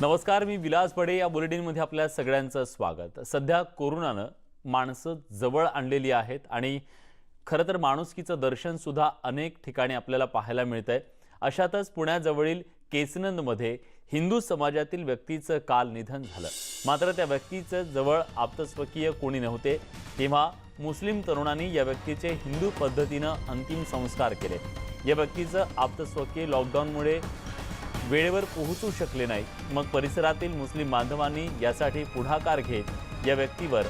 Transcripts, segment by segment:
नमस्कार मी विलास बडे या बुलेटिनमध्ये आपल्या सगळ्यांचं स्वागत. सध्या कोरोनानं माणसं जवळ आणलेली आहेत आणि खरं तर माणुसकीचं दर्शनसुद्धा अनेक ठिकाणी आपल्याला पाहायला मिळत आहे अशातच पुण्याजवळील केसनंदमध्ये हिंदू समाजातील व्यक्तीचं काल निधन झालं. मात्र त्या व्यक्तीचं जवळ आप्तस्वकीय कोणी नव्हते. तेव्हा मुस्लिम तरुणांनी या व्यक्तीचे हिंदू पद्धतीनं अंतिम संस्कार केले. या व्यक्तीचं आप्तस्वकीय लॉकडाऊनमुळे वेळेवर पोहोचू शकले नाहीत. मग परिसरातील मुस्लिम बांधवांनी यासाठी पुढाकार घेत या व्यक्तीवर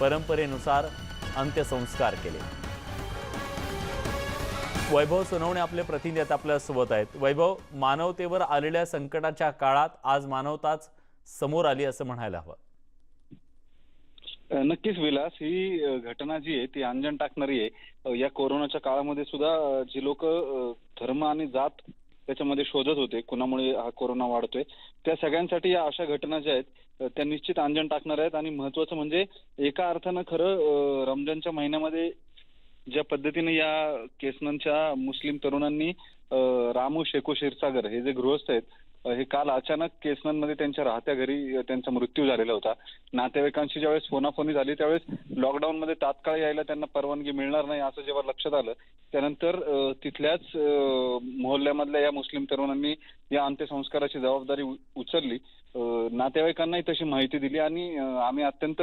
परंपरेनुसार अंत्यसंस्कार केले. वैभव सोनवणे आपले प्रतिनिधी आता आपल्यासोबत आहेत. वैभव मानवतेवर आलेल्या संकटाच्या काळात आज मानवताच समोर आली असं म्हणायला हवं. नक्कीच विलास ही घटना जी आहे ती अंजन टाकणारी आहे. या कोरोनाच्या काळामध्ये सुद्धा जी लोक धर्म आणि जात त्याच्यामध्ये शोधत होते कुणामुळे हा कोरोना वाढतोय. त्या सगळ्यांसाठी या अशा घटना ज्या आहेत त्या निश्चित अंजन टाकणार आहेत. आणि महत्वाचं म्हणजे एका अर्थानं खरं रमजानच्या महिन्यामध्ये ज्या पद्धतीने या केसनच्या मुस्लिम तरुणांनी रामू शेको क्षीरसागर हे जे गृहस्थ आहेत हे काल अचानक केसनमध्ये त्यांच्या राहत्या घरी त्यांचा मृत्यू झालेला होता. नातेवाईकांशी ज्यावेळेस फोनाफोनी झाली त्यावेळेस लॉकडाऊनमध्ये तात्काळ यायला त्यांना परवानगी मिळणार नाही असं जेव्हा लक्षात आलं त्यानंतर तिथल्याच मोहल्ल्यामधल्या या मुस्लिम तरुणांनी या अंत्यसंस्काराची जबाबदारी उचलली. नातेवाईकांनाही तशी माहिती दिली आणि आम्ही अत्यंत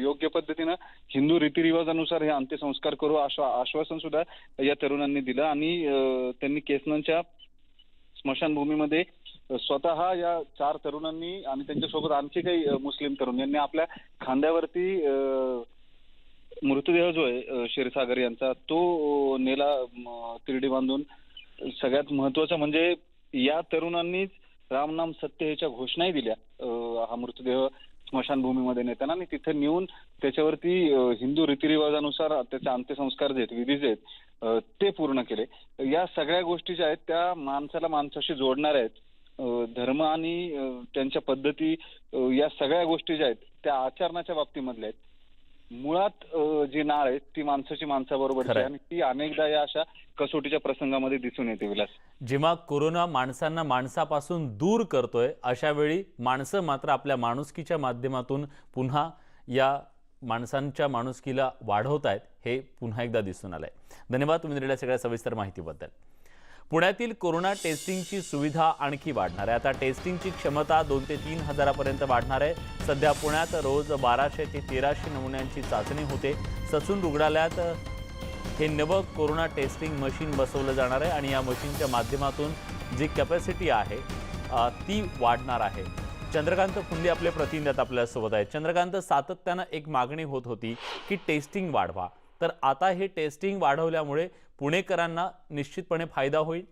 योग्य पद्धतीनं हिंदू रीतिरिवाजानुसार हे अंत्यसंस्कार करू आश्वासन सुद्धा या तरुणांनी दिलं आणि त्यांनी केसनच्या स्मशानभूमीमध्ये स्वतः या चार तरुणांनी आणि त्यांच्यासोबत आणखी काही मुस्लिम तरुण यांनी आपल्या खांद्यावरती मृतदेह जो आहे क्षीरसागर यांचा तो नेला तिरडी बांधून. सगळ्यात महत्वाचं म्हणजे या तरुणांनीच राम नाम सत्य ह्याच्या घोषणाही दिल्या. हा मृतदेह स्मशानभूमीमध्ये नेताना आणि तिथे नेऊन त्याच्यावरती हिंदू रीतिरिवाजानुसार त्याचे अंत्यसंस्कार जे आहेत विधी जे आहेत ते पूर्ण केले. या सगळ्या गोष्टी ज्या आहेत त्या माणसाला माणसाशी जोडणाऱ्या आहेत. धर्म आणि त्यांच्या पद्धती या सगळ्या गोष्टी ज्या आहेत त्या आचरणाच्या बाबतीमधल्या आहेत. मुळात जी नाळ आहे ती माणसाची. आहे आणि ती अनेकदा या अशा कसोटीच्या प्रसंगामध्ये दिसून येते विलास. जेव्हा कोरोना माणसांना माणसापासून दूर करतोय अशा वेळी माणसं मात्र आपल्या माणुसकीच्या माध्यमातून पुन्हा या माणसांच्या माणुसकीला वाढवत आहेत हे पुन्हा एकदा दिसून आलंय. धन्यवाद तुम्ही दिलेल्या सगळ्या सविस्तर माहितीबद्दल. पुण्यातील कोरोना टेस्टिंगची सुविधा आणखी वाढणार आहे. आता टेस्टिंगची क्षमता दोन ते तीन हजारापर्यंत वाढणार आहे. सध्या पुण्यात रोज बाराशे ते तेराशे नमुन्यांची चाचणी होते. ससून रुग्णालयात हे नवं कोरोना टेस्टिंग मशीन बसवलं जाणार आहे आणि या मशीनच्या माध्यमातून जी कॅपॅसिटी आहे ती वाढणार आहे. चंद्रकांत फुंदे आपले प्रतिनिधी आपल्यासोबत आहेत. चंद्रकांत सातत्यानं एक मागणी होत होती की टेस्टिंग वाढवा. तर आता हे टेस्टिंग वाढवल्यामुळे पुणेकरांना निश्चितपणे फायदा होईल.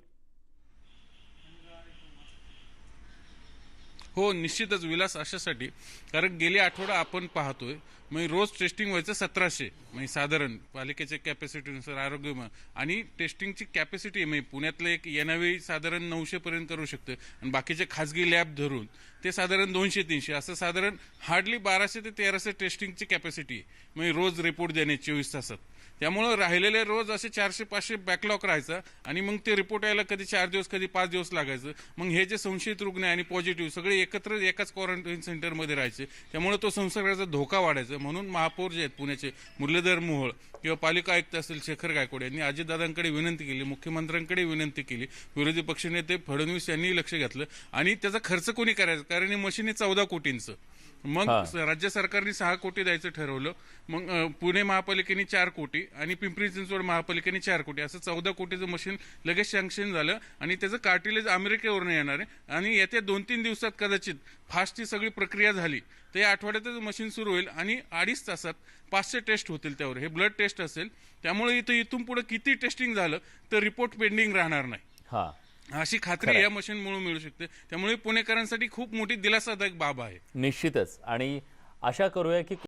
हो निश्चितच विलास अशासाठी कारण गेले आठवडा आपण पाहतोय म्हणजे रोज टेस्टिंग व्हायचं सतराशे. म्हणजे साधारण पालिकेच्या कॅपॅसिटीनुसार आरोग्य विमा. आणि टेस्टिंगची कॅपॅसिटी म्हणजे पुण्यातलं एक येणावेळी साधारण नऊशेपर्यंत करू शकतं. आणि बाकीचे खाजगी लॅब धरून ते साधारण दोनशे तीनशे. असं साधारण हार्डली बाराशे ते तेराशे टेस्टिंगची कॅपॅसिटी आहे. म्हणजे रोज रिपोर्ट देणे चोवीस तासात. त्यामुळं राहिलेले रोज असे चारशे पाचशे बॅकलॉग राहायचा आणि मग ते रिपोर्ट यायला कधी चार दिवस कधी पाच दिवस लागायचं. मग हे जे संशयित रुग्ण आहे आणि पॉझिटिव्ह सगळे एकत्र एकाच क्वारंटाईन सेंटरमध्ये राहायचे. त्यामुळे तो संसर्गाचा धोका वाढायचा. म्हणून महापौर जे आहेत पुण्याचे मुरलीधर मोहोळ किंवा पालिका आयुक्त असतील शेखर गायकवाड यांनी अजितदादांकडे विनंती केली मुख्यमंत्र्यांकडे विनंती केली विरोधी पक्षनेते फडणवीस यांनी लक्ष घातलं. आणि त्याचा खर्च कोणी करायचा? कारण हे मशीन आहे चौदा कोटींचं. मग. राज्य सरकारने सहा कोटी द्यायचं ठरवलं. मग पुणे महापालिकेने चार कोटी आणि पिंपरी चिंचवड महापालिकेने चार कोटी. असं चौदा कोटीचं मशीन लगेच सँक्शन झालं आणि त्याचं कार्टिलेज अमेरिकेवरून येणार आहे. आणि येत्या दोन तीन दिवसात कदाचित फास्टची सगळी प्रक्रिया झाली तर या आठवड्यातच मशीन सुरू होईल आणि अडीच तासात पाचशे टेस्ट होतील त्यावर. हे ब्लड टेस्ट असेल. त्यामुळे इथं इथून पुढे किती टेस्टिंग झालं तर रिपोर्ट पेंडिंग राहणार नाही. हां. अशी खात्री. या मशीनमुळे मिळू शकते. त्यामुळे पुणेकरांसाठी खूप मोठी दिलासादायक बाब आहे. निश्चितच. आणि आशा करूया की